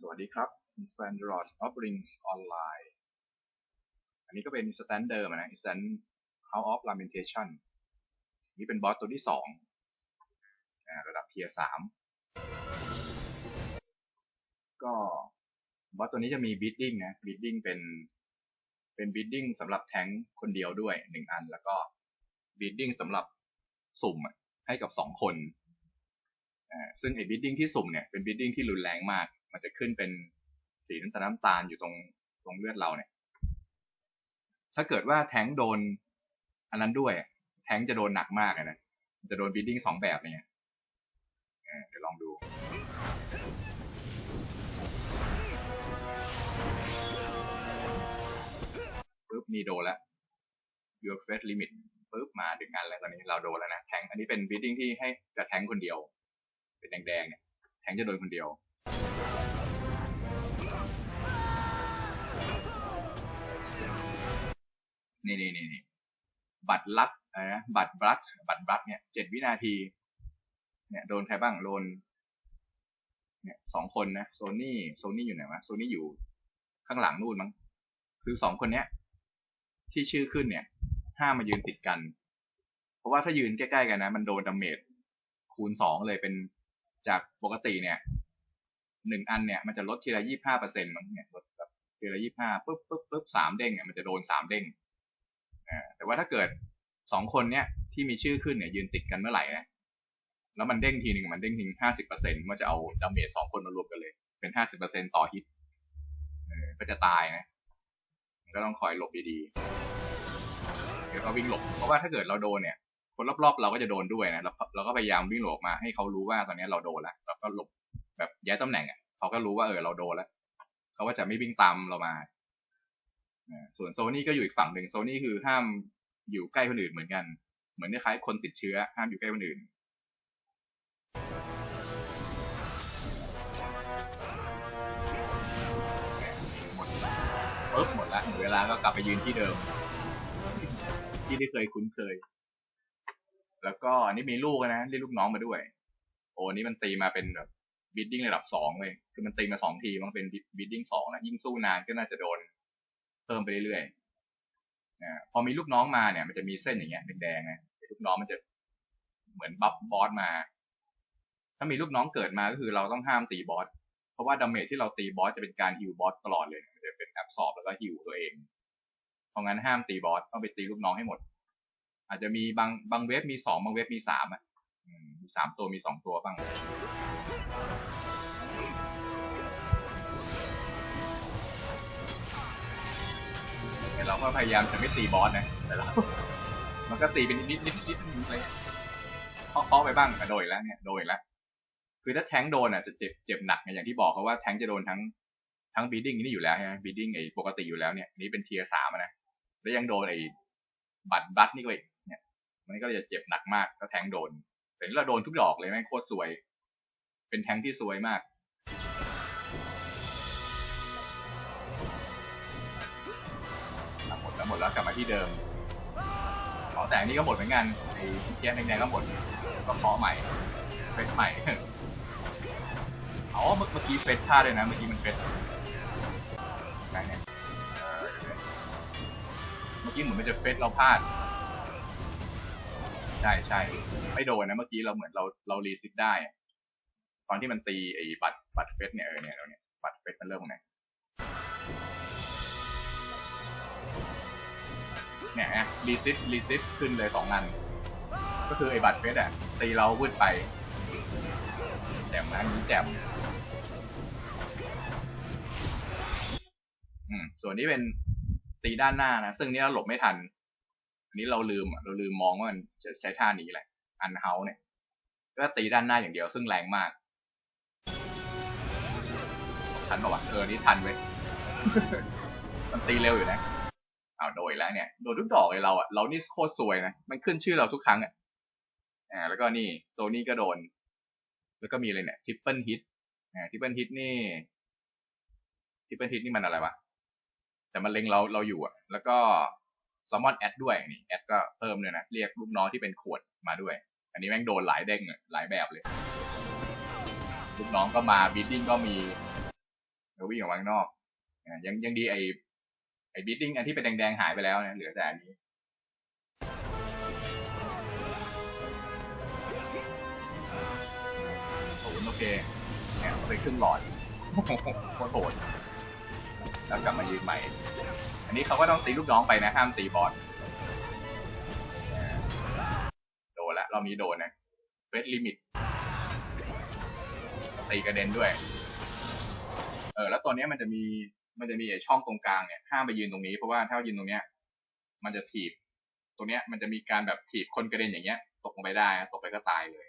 สวัสดีครับแฟนรอดออฟริงส์ออนไลน์อันนี้ก็เป็นสแตนเดิมนะสแตน House of Lamentation นี่เป็นบอสตัวที่สองระดับเทียสามก็บอสตัวนี้จะมีบิดดิ้งนะบิดดิ้งเป็นเป็นบิดดิ้งสำหรับแทงคนเดียวด้วยหนึ่งอันแล้วก็บิดดิ้งสำหรับสุ่มให้กับสองคนอ่าซึ่งไอ้บิดดิ้งที่สุ่มเนี่ยเป็นบิดดิ้งที่รุนแรงมาก มันจะขึ้นเป็นสีน้ำตาลน้ำตาลอยู่ตรงตรงเลือดเราเนี่ย ถ้าเกิดว่าแทงโดน อันนั้นด้วย แทงจะโดนหนักมากเลยนะจะโดนบิดดิ้งสองแบบเนี่ยเดี๋ยวลองดูปุ๊บมีโดนแล้ว your first limit ปุ๊บมาดึงงานแล้วตอนนี้เราโดนแล้วนะแทงอันนี้เป็นบิดดิ้งที่ให้จะแทงคนเดียว เป็นแดงๆเนี่ยแทงจะโดนคนเดียว นี่นี่นี่นี่บัตรลัดอะไรนะบัตรบลัดบัตรบลัดเนี่ยเจ็ดวินาที เนี่ยโดนใครบ้างโดนเนี่ยสองคนนะโซนี่โซนี่อยู่ไหนวะโซนี่อยู่ข้างหลังนู่นมั้งคือสองคนเนี้ย ที่ชื่อขึ้นเนี่ย ห้ามมายืนติดกัน เพราะว่าถ้ายืนใกล้ๆกันนะ มันโดนดาเมจคูณสองเลยเป็นจากปกติเนี่ย หนึ่งอันเนี่ยมันจะลดทีละยี่ห้าเปอร์เซ็นต์มั้งเนี่ยลดแบบทีละยี่ห้าปุ๊บปุ๊บปุ๊บสามเด้งเนี่ยมันจะโดนสามเด้งอ่าแต่ว่าถ้าเกิดสองคนเนี่ยที่มีชื่อขึ้นเนี่ยยืนติดกันเมื่อไหร่นะแล้วมันเด้งทีหนึ่งมันเด้งทีห้าสิบเปอร์เซ็นต์มันจะเอาดาเมจสองคนมารวมกันเลย เป็นห้าสิบเปอร์เซ็นต์ต่อฮิตเออก็จะตายนะก็ต้องคอยหลบดีๆเดี๋ยวก็วิ่งหลบ เพราะว่าถ้าเกิดเราโดนเนี่ย คนรอบๆ เราก็จะโดนด้วยนะเราเราก็พยายามวิ่งหลบมาให้เขารู้ว่าตอนนี้เราโดนแล้วเราก็หลบ ย้ายตำแหน่งอะเขาก็รู้ว่าเออเราโดนแล้วเขาก็จะไม่วิ่งตามเรามาส่วนโซนี่ก็อยู่อีกฝั่งหนึ่งโซนี่คือห้ามอยู่ใกล้คนอื่นเหมือนกัน เหมือนคล้ายคนติดเชื้อ ห้ามอยู่ใกล้คนอื่น หมดปุ๊บหมดแล้วเวลาก็กลับไปยืนที่เดิม ที่ที่เคยคุ้นเคย แล้วก็อันนี้มีลูกนะเรียกลูกน้องมาด้วย โอ้นนี้มันตีมาเป็นแบบ บิดดิ้งระดับสองเลยคือมันตีมาสองทีมันเป็นบิดดิ้งสองนะยิ่งสู้นานก็น่าจะโดน เพิ่มไปเรื่อยๆอ่าพอมีลูกน้องมาเนี่ย มันจะมีเส้นอย่างเงี้ยแดงๆนะลูกน้องมันจะเหมือนบัฟบอสมา ถ้ามีลูกน้องเกิดมาก็คือเราต้องห้ามตีบอสเพราะว่าดาเมจที่เราตีบอสจะเป็นการฮิวบอสตลอดเลยมันจะเป็นแอบสอบแล้วก็ฮิวตัวเองเพราะงั้นห้ามตีบอสต้องไปตีลูกน้องให้หมด อาจจะมีบางบางเว็บมีสองบางเว็บมีสามอะมีสามตัวมีสองตัวบ้าง เราก็พยายามจะไม่ตีบอสนะ แต่เรา มันก็ตีเป็นนิดนิดนิดนิดนิดเลยเคาะไปบ้างแต่โดยแล้วเนี่ย โดยแล้ว คือถ้าแทงโดนอะจะเจ็บ เจ็บหนักไงอย่างที่บอกเขาว่าแทงจะโดนทั้ง ทั้งบีดดิ้งนี่อยู่แล้วใช่ไหมบีดดิ้งไอ้ปกติอยู่แล้วเนี่ย นี้เป็นเทียสามนะ แล้วยังโดนไอ้บัตรบัตนี่ก็อีก เนี่ย มันก็เลยจะเจ็บหนักมากถ้าแทงโดน เสร็จแล้วเราโดนทุกดอกเลยแม่งโคตรสวย เป็นแทงที่สวยมาก หมดแล้วหมดแล้วกลับมาที่เดิมขอแต่อันนี้ก็หมดเหมือนกันไอ้แยกแดงๆก็หมด ก็ขอใหม่เฟซใหม่อ๋อเมื่อเมื่อกี้เฟซพลาดเลยนะเมื่อกี้มันเฟซไหนเนี่ยเมื่อกี้เหมือนมันจะเฟซเราพลาดใช่ใช่ไม่โดนนะเมื่อกี้เราเหมือนเราเรารีซิตได้ อะตอนที่มันตีไอ้บัตรบัตรเฟซเนี่ยเออเนี่ยเราเนี่ยบัตรเฟซมันเริ่มตรงไหนเนี่ยฮะรีซิตรีซิตขึ้นเลยสองอัน ก็คือไอ้บัตรเฟสอะตีเราวืดไปแจมนะอันนี้แจมอืมส่วนนี้เป็นตีด้านหน้านะซึ่งนี่เราหลบไม่ทัน อันนี้เราลืมเราลืมมองว่ามันจะใช้ท่านี้แหละ อันเฮาเนี่ยก็ตีด้านหน้าอย่างเดียวซึ่งแรงมาก ทันปะวะเออนี่ทันเว้ย มันตีเร็วอยู่นะเอาโดยแล้วเนี่ย โดนทุกดอกเลยเราอะ เรานี่โคตรซวยนะ มันขึ้นชื่อเราทุกครั้งอะ อ่า แล้วก็นี่ตัวนี้ก็โดน แล้วก็มีอะไรเนี่ยทิปเปิลฮิต อ่าทิปเปิลฮิตนี่ ทิปเปิลฮิตนี่มันอะไรวะ แต่มันเล็งเราเราอยู่อะ แล้วก็ซ m มอนแอดด้วยนี่แอดก็เพิ่มเลยนะ เรียกลูกน้องที่เป็นขวดมาด้วย อันนี้แม่งโดนหลายเด้งอะหลายแบบเลย ลูกน้องก็มาบีดดิ้งก็มี เราวิ่งออกมาข้างนอกยังยังดีไอไอบิดิ้งอันที่เป็นแดงๆหายไปแล้วนะเหลือแต่อันนี้โอ้โหโอเคเนี่ยเอาไปครึ่งหลอดโคตรโหดแล้วกลับมายืนใหม่ อันนี้เขาก็ต้องตีลูกน้องไปนะ ห้ามตีบอสโดนละรอบนี้โดนนะเรดลิมิตตีกระเด็นด้วย เออแล้วตัวเนี้ยมันจะมีมันจะมีไอ้ช่องตรงกลางเนี่ยห้ามไปยืนตรงนี้เพราะว่าถ้ายืนตรงเนี้ย มันจะถีบ ตรงเนี้ยมันจะมีการแบบถีบคนกระเด็นอย่างเงี้ย ตกลงไปได้นะตกไปก็ตายเลย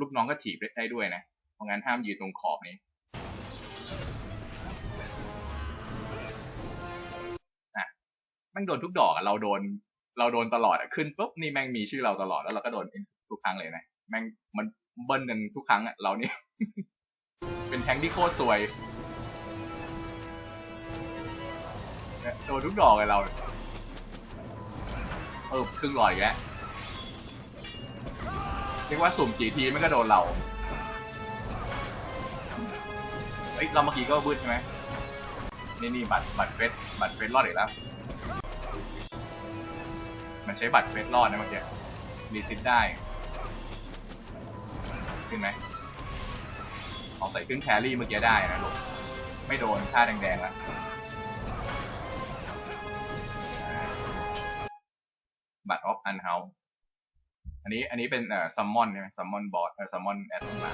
ลูกน้องก็ถีบได้ด้วยนะเพราะงั้นห้ามยืนตรงขอบนี้อะแม่งโดนทุกดอกเราโดน เราโดนตลอดอะขึ้นปุ๊บนี่แม่งมีชื่อเราตลอดแล้วเราก็โดนทุกครั้งเลยนะแม่งมันเบิ้ลกันทุกครั้งอะเราเนี่ยเป็นแทงที่โคตรสวย เนี่ยโดนทุกดอกเลยเราเออครึ่งหลอดอีกเรียกว่าสุ่มกี่ทีไมันก็โดนเราเอ้ยเราเมื่อกี้ก็บึ้ดใช่ไหมนี่นี่บัตรบัตรเฟสบัตรเฟสรอดอีกแล้ว มันใช้บัตรเฟสรอดนะเมื่อกี้รีซิตได้ ขึ้นไหมเอาใส่ขึ้นแครี่เมื่อกี้ได้นะลูกไม่โดนท่าแดงๆแล้ว อันเฮาอันนี้อันนี้เป็นเอ่อซัมมอนใช่ไหมซัมมอนบอสเอ่อซัมมอนแอดมา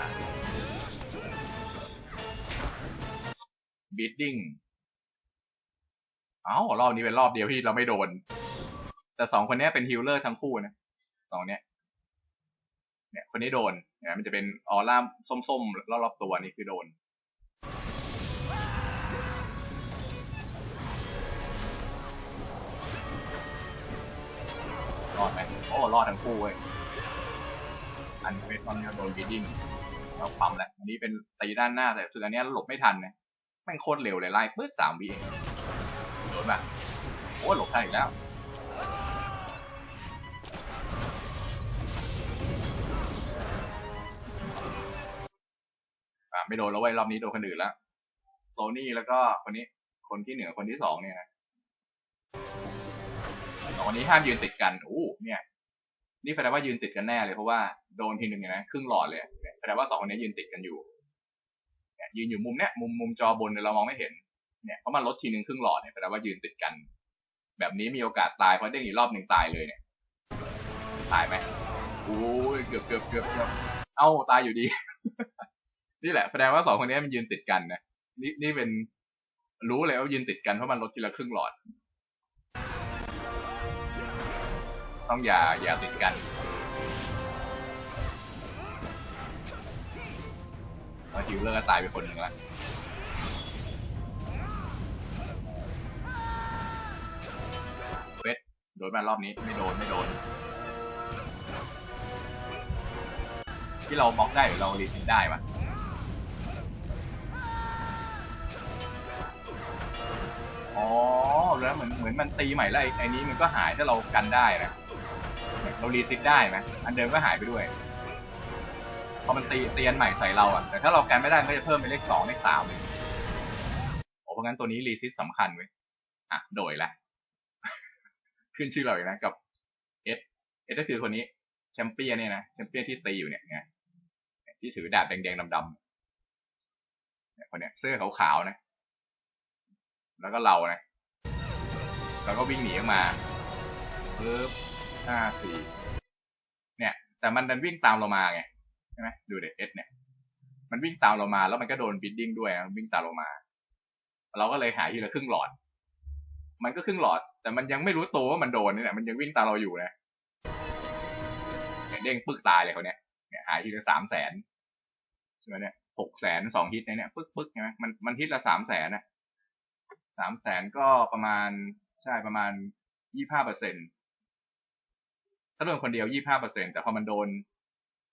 บีดดิ้งเอ้ารอบนี้เป็นรอบเดียวที่เราไม่โดน แต่สองคนนี้เป็นฮิลเลอร์ทั้งคู่นะสองเนี้ยเนี่ยคนนี้โดนเนี่ยมันจะเป็นออร่าส้มๆรอบๆตัวนี่คือโดน รอดไหมโอ้รอดทั้งคู่เว้ยอันเวทตอนนี้โดนบีดิ้งเราปั๊มแหล้วอันนี้เป็นตีด้านหน้าแต่ส่วนอันนี้หลบไม่ทันนะแม่งโคตรเร็วเลยไล่ปื๊ดสามวิเองโดนแบบโอ้หลบทันอีกแล้วอ่าไม่โดนแล้วเว้รอบนี้โดนคนอื่นแล้วโซนี่แล้วก็คนนี้คนที่เหนือคนที่สองเนี่ยนะ สองคนนี้ห้ามยืนติดกันอู้เนี่ย นี่แสดงว่ายืนติดกันแน่เลยเพราะว่าโดนทีหนึ่งเนี่ยนะครึ่งหลอดเลยแสดงว่าสองคนนี้ยืนติดกันอยู่เนี่ยยืนอยู่มุมเนี้ยมุมมุมจอบนเนี่ยเรามองไม่เห็นเนี่ยเพราะมันลดทีหนึ่งครึ่งหลอดเนี่ยแสดงว่ายืนติดกัน แบบนี้มีโอกาสตายเพราะเด้งอีกรอบหนึ่งตายเลยเนี่ยตายไหมโอ้ยเกือบเกือบเกือบเกือบเอ้าตายอยู่ดี นี่แหละแสดงว่าสองคนนี้มันยืนติดกันนะนี่นี่เป็นรู้เลยว่ายืนติดกันเพราะมันลดทีละครึ่งหลอด ต้องอย่าอย่าติดกันแล้วฮิวเลอร์ก็ตายไปคนหนึ่งแล้วเวทโดนมารอบนี้ไม่โดนไม่โดน ที่เราบล็อกได้หรือเรารีซิตได้ปะอ๋อแล้วเหมือนเหมือนมันตีใหม่แล้วไอ้ไอ้นี้มันก็หายถ้าเรากันได้นะ เรารีซิตได้ไหมอันเดิมก็หายไปด้วยพอมันตีเตียนใหม่ใส่เราอะแต่ถ้าเรากันไม่ได้มันก็จะเพิ่มเป็นเลขสองเลขสามเลยโอ้เพราะงั้นตัวนี้รีซิตสำคัญเว้ยอะโดยละขึ้นชื่อเราอีกนะกับเอสเอสก็คือคนนี้แชมเปี้ยนเนี่ยนะแชมเปี้ยนที่ตีอยู่เนี่ยไงที่ถือดาบแดงๆดำๆเนี่ยคนเนี้ยเสื้อขาวๆนะ แล้วก็เรานะแล้วก็วิ่งหนีออกมาปึ๊บ ห้าสี่เนี่ย แต่มันดันวิ่งตามเรามาไงใช่ไหมดูเด็กเอสเนี่ย มันวิ่งตามเรามา แล้วมันก็โดนบิดดิ้งด้วยนวิ่งตามเรามา เราก็เลยหายทีละครึ่งหลอด มันก็ครึ่งหลอด แต่มันยังไม่รู้ตัวว่ามันโดนนี่แหละมันยังวิ่งตามเราอยู่นะเด้งปึ๊กตายเลยเขาเนี่ยเนี่ยหายทีละสามแสนใช่ไหมเนี่ยหกแสนสองฮิตเนี่ยเนี่ยปึ๊กปึ๊กใช่ไหมมันมันฮิตละสามแสนนะสามแสนก็ประมาณใช่ประมาณยี่ห้าเปอร์เซ็นต์ ถ้าโดนคนเดียวยี่ห้าเปอร์เซ็นแต่พอมันโดน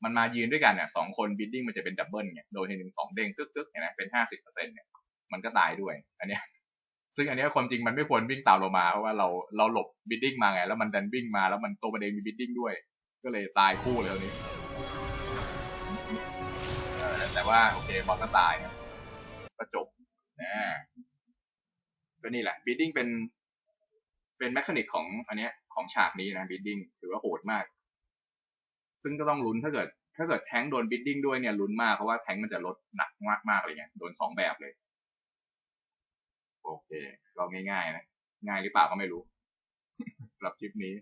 มันมายืนด้วยกันเนี่ยสองคนบิดดิ้งมันจะเป็นดับเบิลเนี่ยโดนทีหนึ่งสองเด้งตึ๊กตึ๊กเนี่ยนะเป็นห้าสิบเปอร์เซ็นเนี่ยมันก็ตายด้วย อันเนี้ย ซึ่งอันเนี้ยความจริงมันไม่ควรวิ่งตามเรามาเพราะว่าเราเราหลบบิดดิ้งมาไง แล้วมันดันวิ่งมาแล้วมันตัวประเด็นมีบิดดิ้งด้วย ก็เลยตายคู่เลยตรงนี้แต่ว่าโอเคบอลก็ตายนะก็จบนะก็นี่แหละ bidding เป็น เป็นแมคานิกของอันเนี้ยของฉากนี้นะบิดดิ้งถือว่าโหดมาก ซึ่งก็ต้องลุ้นถ้าเกิด ถ้าเกิดแทงโดนบิดดิ้งด้วยเนี่ยลุ้นมากเพราะว่าแทงมันจะลดหนักมากมากๆเลยเนี่ยโดนสองแบบเลย โอเค ก็ง่ายๆนะ ง่ายหรือเปล่าก็ไม่รู้สำหรับคลิปนี้